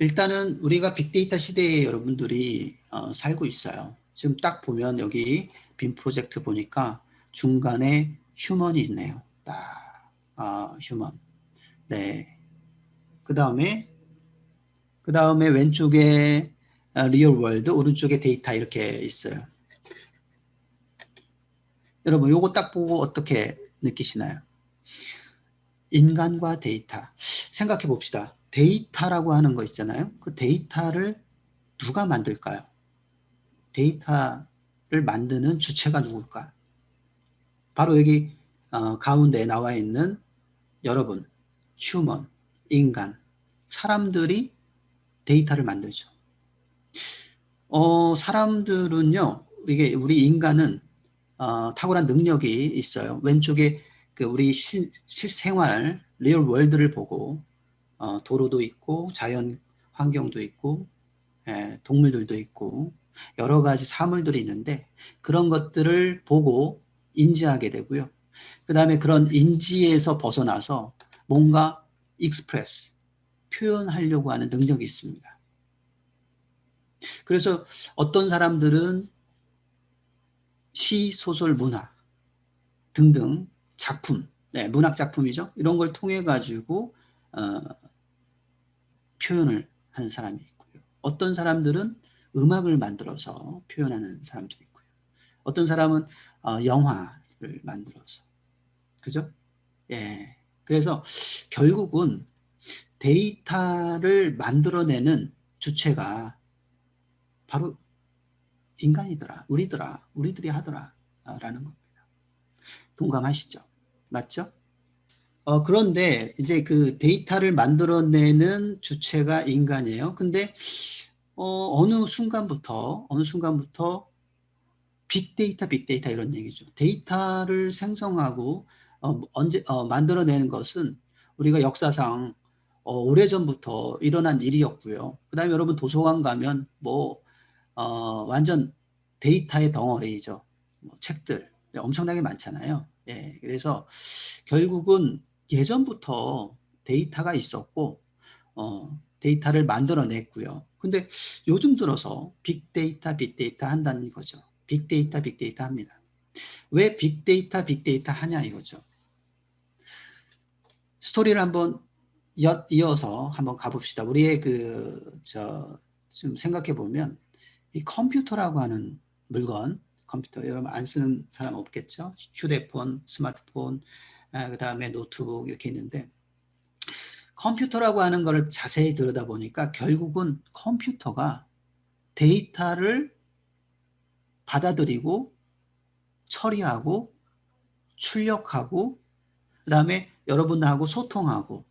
일단은 우리가 빅데이터 시대에 여러분들이 어, 살고 있어요. 지금 딱 보면 여기 빔 프로젝트 보니까 중간에 휴먼이 있네요. 딱, 아, 휴먼. 네. 그 다음에, 그 다음에 왼쪽에 리얼 월드, 오른쪽에 데이터 이렇게 있어요. 여러분, 요거 딱 보고 어떻게 느끼시나요? 인간과 데이터. 생각해 봅시다. 데이터라고 하는 거 있잖아요. 그 데이터를 누가 만들까요? 데이터를 만드는 주체가 누굴까? 바로 여기 어, 가운데 나와 있는 여러분, 휴먼, 인간, 사람들이 데이터를 만들죠. 어, 사람들은요, 이게 우리 인간은 어, 탁월한 능력이 있어요. 왼쪽에 그 우리 실, 실생활, 리얼 월드를 보고 어, 도로도 있고 자연 환경도 있고 예, 동물들도 있고 여러 가지 사물들이 있는데 그런 것들을 보고 인지하게 되고요. 그 다음에 그런 인지에서 벗어나서 뭔가 익스프레스, 표현하려고 하는 능력이 있습니다. 그래서 어떤 사람들은 시, 소설, 문화 등등 작품, 네, 문학 작품이죠. 이런 걸 통해 가지고 어, 표현을 하는 사람이 있고요. 어떤 사람들은 음악을 만들어서 표현하는 사람도 있고요. 어떤 사람은 어, 영화를 만들어서 그죠? 예. 그래서 결국은 데이터를 만들어내는 주체가 바로 인간이더라, 우리더라, 우리들이 하더라 라는 겁니다. 동감하시죠? 맞죠? 어, 그런데 이제 그 데이터를 만들어내는 주체가 인간이에요. 근데 어, 어느 순간부터 어느 순간부터 빅데이터, 빅데이터 이런 얘기죠. 데이터를 생성하고 어, 언제 어, 만들어내는 것은 우리가 역사상 어, 오래 전부터 일어난 일이었고요. 그다음에 여러분 도서관 가면 뭐 어, 완전 데이터의 덩어리죠. 뭐 책들 엄청나게 많잖아요. 예, 그래서 결국은 예전부터 데이터가 있었고 어, 데이터를 만들어냈고요. 근데 요즘 들어서 빅데이터, 빅데이터 한다는 거죠. 빅데이터, 빅데이터 합니다. 왜 빅데이터, 빅데이터 하냐 이거죠. 스토리를 한번 이어서 한번 가봅시다. 우리의 그, 저, 좀 생각해 보면 이 컴퓨터라고 하는 물건, 컴퓨터 여러분 안 쓰는 사람 없겠죠? 휴대폰, 스마트폰, 아, 그 다음에 노트북 이렇게 있는데 컴퓨터라고 하는 것을 자세히 들여다보니까 결국은 컴퓨터가 데이터를 받아들이고 처리하고 출력하고 그 다음에 여러분들하고 소통하고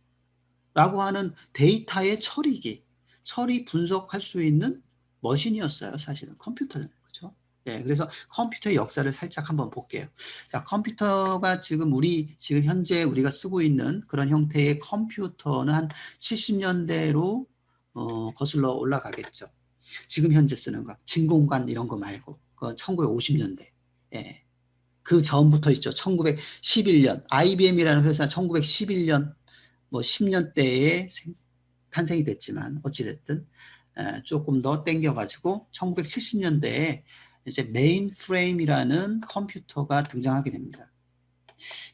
라고 하는 데이터의 처리기 처리 분석할 수 있는 머신이었어요 사실은. 컴퓨터는 네, 그래서 컴퓨터의 역사를 살짝 한번 볼게요. 자 컴퓨터가 지금 우리 지금 현재 우리가 쓰고 있는 그런 형태의 컴퓨터는 한 70년대로 어, 거슬러 올라가겠죠. 지금 현재 쓰는 거 진공관 이런 거 말고 그 1950년대. 예. 그 전부터 있죠. 1911년. IBM이라는 회사 1911년 뭐 10년대에 생, 탄생이 됐지만 어찌됐든 조금 더 땡겨가지고 1970년대에 이제 메인프레임이라는 컴퓨터가 등장하게 됩니다.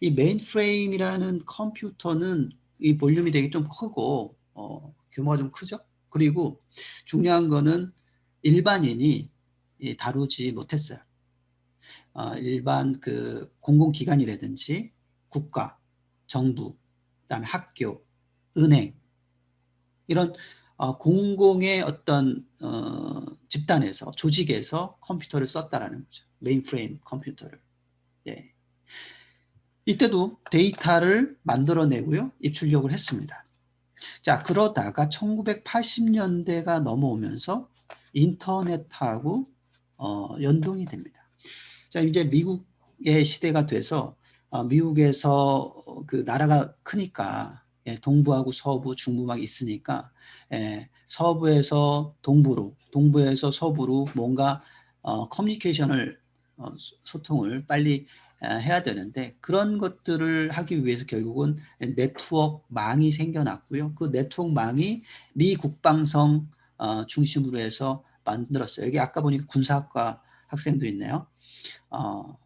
이 메인프레임이라는 컴퓨터는 이 볼륨이 되게 좀 크고 어, 규모가 좀 크죠. 그리고 중요한 거는 일반인이 다루지 못했어요. 어, 일반 그 공공기관이라든지 국가, 정부, 그다음에 학교, 은행 이런 어, 공공의 어떤 어, 집단에서 조직에서 컴퓨터를 썼다라는 거죠. 메인프레임 컴퓨터를. 예. 이때도 데이터를 만들어내고요. 입출력을 했습니다. 자 그러다가 1980년대가 넘어오면서 인터넷하고 어, 연동이 됩니다. 자 이제 미국의 시대가 돼서 어, 미국에서 그 나라가 크니까 예, 동부하고 서부, 중부 막 있으니까 예, 서부에서 동부로, 동부에서 서부로 뭔가 어, 커뮤니케이션을 어, 소통을 빨리 해야 되는데 그런 것들을 하기 위해서 결국은 네트워크망이 생겨났고요. 그 네트워크망이 미 국방성 어, 중심으로 해서 만들었어요. 여기 아까 보니까 군사학과 학생도 있네요. 어,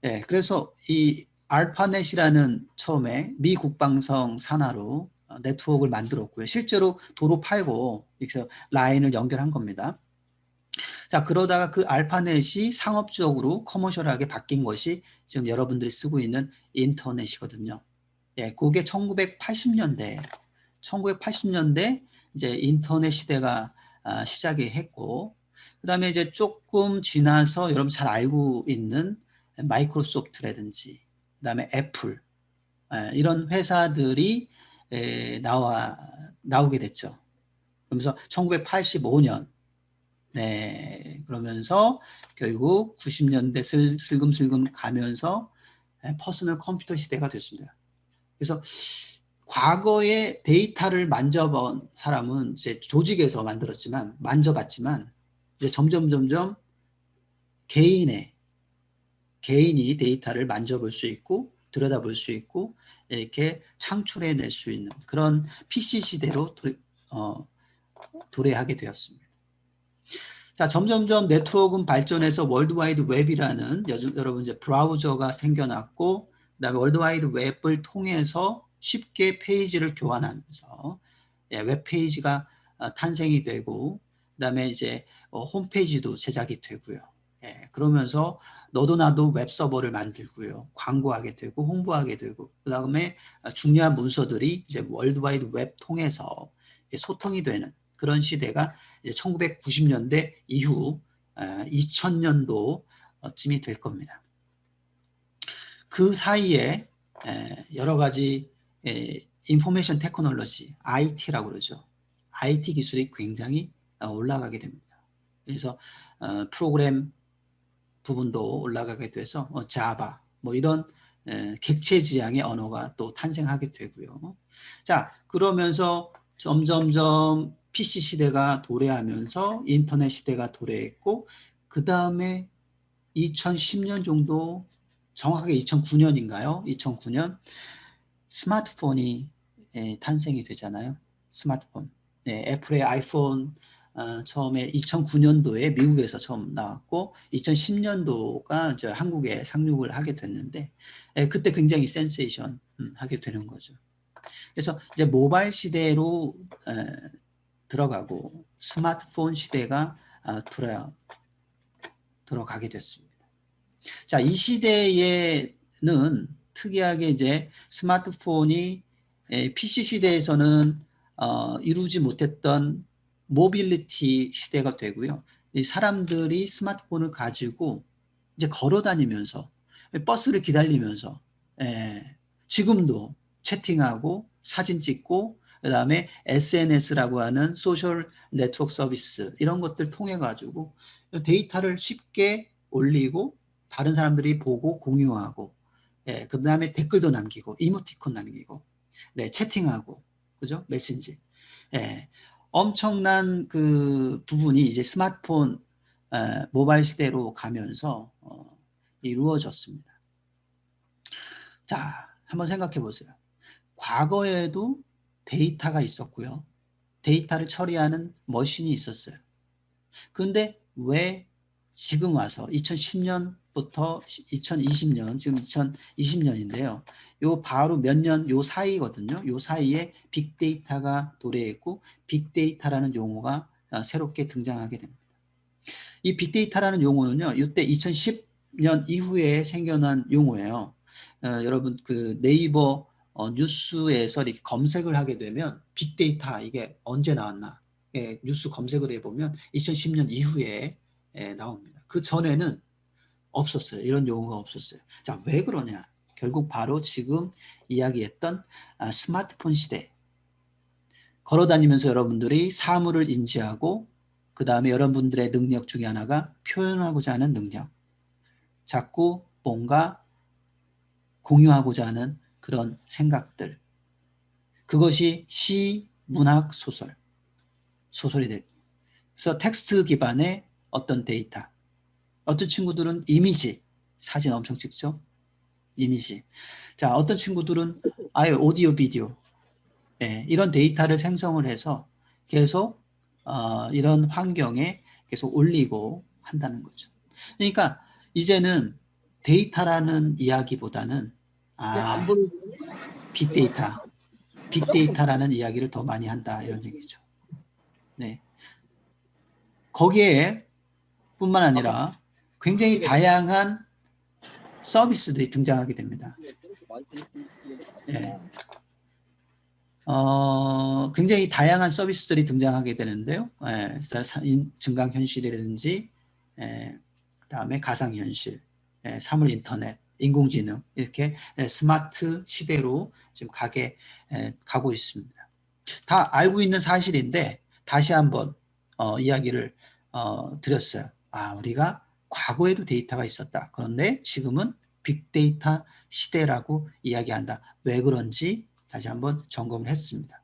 네, 그래서 이 알파넷이라는 처음에 미 국방성 산하로 어, 네트워크를 만들었고요. 실제로 도로 팔고 그래서 라인을 연결한 겁니다. 자 그러다가 그 알파넷이 상업적으로 커머셜하게 바뀐 것이 지금 여러분들이 쓰고 있는 인터넷이거든요. 예, 그게 1980년대, 1980년대 이제 인터넷 시대가 아, 시작이 했고, 그 다음에 이제 조금 지나서 여러분 잘 알고 있는 마이크로소프트라든지, 그 다음에 애플, 에, 이런 회사들이 에, 나와, 나오게 됐죠. 그러면서 1985년, 네, 그러면서 결국 90년대 슬, 슬금슬금 가면서 퍼스널 컴퓨터 시대가 됐습니다. 그래서 과거에 데이터를 만져본 사람은 이제 조직에서 만들었지만 만져봤지만 이제 점점 점점 개인의 개인이 데이터를 만져볼 수 있고 들여다볼 수 있고 이렇게 창출해낼 수 있는 그런 PC 시대로 도래, 어, 도래하게 되었습니다. 자, 점점점 네트워크는 발전해서 월드와이드 웹이라는 여러분 이제 브라우저가 생겨났고 그다음에 월드와이드 웹을 통해서 쉽게 페이지를 교환하면서 예, 웹 페이지가 어, 탄생이 되고 그다음에 이제 어, 홈페이지도 제작이 되고요. 예, 그러면서 너도 나도 웹 서버를 만들고요. 광고하게 되고 홍보하게 되고 그다음에 중요한 문서들이 이제 월드와이드 웹 통해서 소통이 되는 그런 시대가 1990년대 이후 2000년도쯤이 될 겁니다. 그 사이에 여러 가지 인포메이션 테크놀로지, IT라고 그러죠. IT 기술이 굉장히 어, 올라가게 됩니다. 그래서 어, 프로그램 부분도 올라가게 돼서 자바 뭐 이런 객체 지향의 언어가 또 탄생하게 되고요. 자 그러면서 점점점 PC 시대가 도래하면서 인터넷 시대가 도래했고 그 다음에 2010년 정도 정확하게 2009년인가요? 2009년 스마트폰이 예, 탄생이 되잖아요. 스마트폰. 네, 애플의 아이폰 어, 처음에 2009년도에 미국에서 처음 나왔고 2010년도가 이제 한국에 상륙을 하게 됐는데 예, 그때 굉장히 센세이션 음, 하게 되는 거죠. 그래서 이제 모바일 시대로 에, 들어가고 스마트폰 시대가 아, 돌아, 들어가게 됐습니다. 자, 이 시대에는 특이하게 이제 스마트폰이 PC 시대에서는 어, 이루지 못했던 모빌리티 시대가 되고요. 사람들이 스마트폰을 가지고 이제 걸어 다니면서 버스를 기다리면서 예, 지금도 채팅하고 사진 찍고 그 다음에 SNS라고 하는 소셜 네트워크 서비스 이런 것들 통해 가지고 데이터를 쉽게 올리고 다른 사람들이 보고 공유하고 예, 그 다음에 댓글도 남기고 이모티콘 남기고 네, 채팅하고 그죠 메신지 예, 엄청난 그 부분이 이제 스마트폰 에, 모바일 시대로 가면서 어, 이루어졌습니다. 자 한번 생각해 보세요. 과거에도 데이터가 있었고요. 데이터를 처리하는 머신이 있었어요. 근데 왜 지금 와서 2010년 부터 2020년, 지금 2020년인데요. 요 바로 몇 년 요 사이거든요. 요 사이에 빅데이터가 도래했고 빅데이터라는 용어가 아, 새롭게 등장하게 됩니다. 이 빅데이터라는 용어는요. 이때 2010년 이후에 생겨난 용어예요. 어, 여러분 그 네이버 어, 뉴스에서 이렇게 검색을 하게 되면 빅데이터 이게 언제 나왔나 예, 뉴스 검색을 해보면 2010년 이후에 예, 나옵니다. 그 전에는 없었어요. 이런 용어가 없었어요. 자, 왜 그러냐? 결국 바로 지금 이야기했던 아, 스마트폰 시대. 걸어다니면서 여러분들이 사물을 인지하고 그 다음에 여러분들의 능력 중에 하나가 표현하고자 하는 능력. 자꾸 뭔가 공유하고자 하는 그런 생각들. 그것이 시, 문학, 소설. 소설이 돼. 그래서 텍스트 기반의 어떤 데이터. 어떤 친구들은 이미지, 사진 엄청 찍죠. 이미지. 자, 어떤 친구들은 아예 오디오 비디오 예, 이런 데이터를 생성을 해서 계속 어, 이런 환경에 계속 올리고 한다는 거죠. 그러니까 이제는 데이터라는 이야기보다는 아, 빅데이터, 빅데이터라는 이야기를 더 많이 한다 이런 얘기죠. 네. 거기에 뿐만 아니라 굉장히 다양한 서비스들이 등장하게 됩니다. 예. 어, 굉장히 다양한 서비스들이 등장하게 되는데요. 예, 인- 증강 현실이라든지, 예, 그 다음에 가상 현실, 예, 사물 인터넷, 인공지능, 이렇게 예, 스마트 시대로 지금 가게, 예, 가고 있습니다. 다 알고 있는 사실인데, 다시 한번, 어, 이야기를, 어, 드렸어요. 아, 우리가 과거에도 데이터가 있었다. 그런데 지금은 빅데이터 시대라고 이야기한다. 왜 그런지 다시 한번 점검을 했습니다.